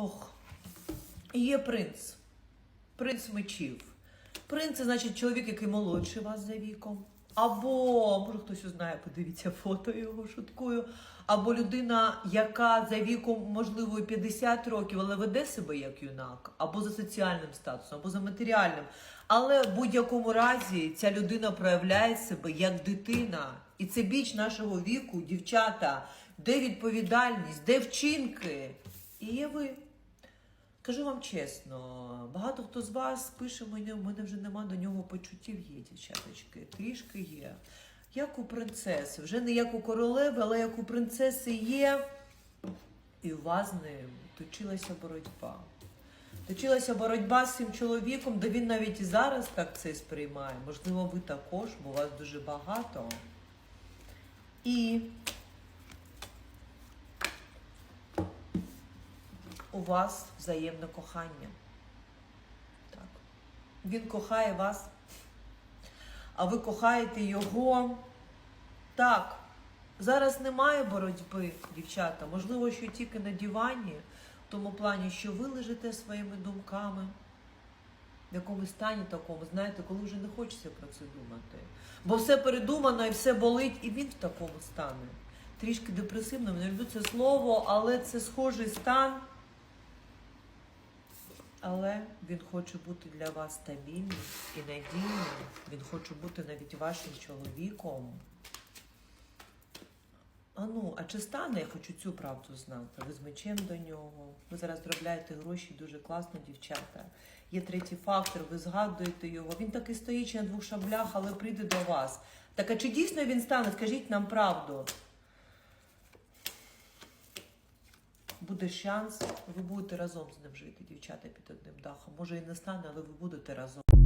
Ох, є принц. Принц мечів. Принц це значить чоловік, який молодший вас за віком. Або, може хтось знає, подивіться фото його шуткую. Або людина, яка за віком, можливо, 50 років, але веде себе як юнак, або за соціальним статусом, або за матеріальним. Але в будь-якому разі ця людина проявляє себе як дитина. І це біч нашого віку, дівчата, де відповідальність, де вчинки. І є ви. Кажу вам чесно, багато хто з вас пише мені, у мене вже нема до нього почуттів, є, дівчаточки, трішки є. Як у принцеси, вже не як у королеви, але як у принцеси є. І у вас з ним точилася боротьба. Точилася боротьба з цим чоловіком, де він навіть і зараз так це сприймає. Можливо, ви також, бо вас дуже багато. І у вас взаємне кохання. Так. Він кохає вас, а ви кохаєте його. Так. Зараз немає боротьби, дівчата. Можливо, що тільки на дивані, в тому плані, що ви лежите своїми думками. В якомусь стані такому, знаєте, коли вже не хочеться про це думати. Бо все передумано і все болить, і він в такому стані. Трішки депресивно, не люблю це слово, але це схожий стан. Але він хоче бути для вас стабільним і надійним. Він хоче бути навіть вашим чоловіком. А ну, а чи стане, я хочу цю правду знати. Ви з мечем до нього. Ви зараз заробляєте гроші дуже класно, дівчата. Є третій фактор, ви згадуєте його. Він таки стоїть на двох шаблях, але прийде до вас. Так а чи дійсно він стане? Скажіть нам правду. Буде шанс, ви будете разом з ним жити, дівчата, під одним дахом. Може і не стане, але ви будете разом.